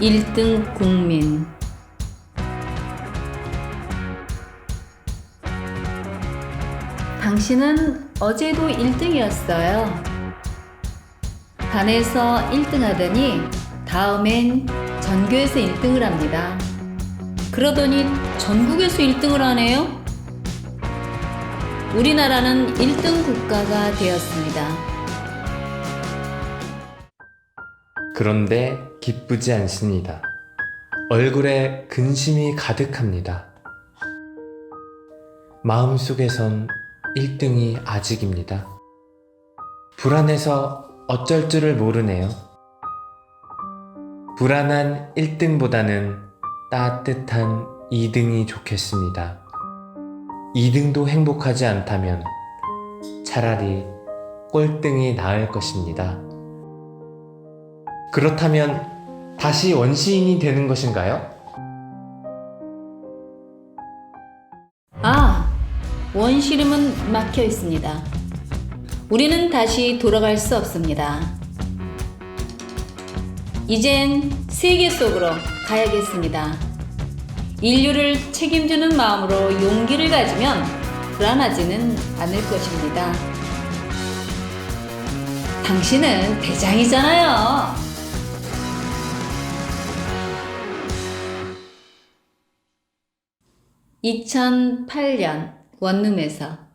1등 국민. 당신은 어제도 1등이었어요. 반에서 1등 하더니 다음엔 전교에서 1등을 합니다. 그러더니 전국에서 1등을 하네요. 우리나라는 1등 국가가 되었습니다. 그런데 기쁘지 않습니다. 얼굴에 근심이 가득합니다. 마음속에선 1등이 아직입니다. 불안해서 어쩔 줄을 모르네요. 불안한 1등보다는 따뜻한 2등이 좋겠습니다. 2등도 행복하지 않다면 차라리 꼴등이 나을 것입니다. 그렇다면 다시 원시인이 되는 것인가요? 아, 원시름은 막혀 있습니다. 우리는 다시 돌아갈 수 없습니다. 이젠 세계 속으로 가야겠습니다. 인류를 책임지는 마음으로 용기를 가지면 불안하지는 않을 것입니다. 당신은 대장이잖아요. 2008년 원룸에서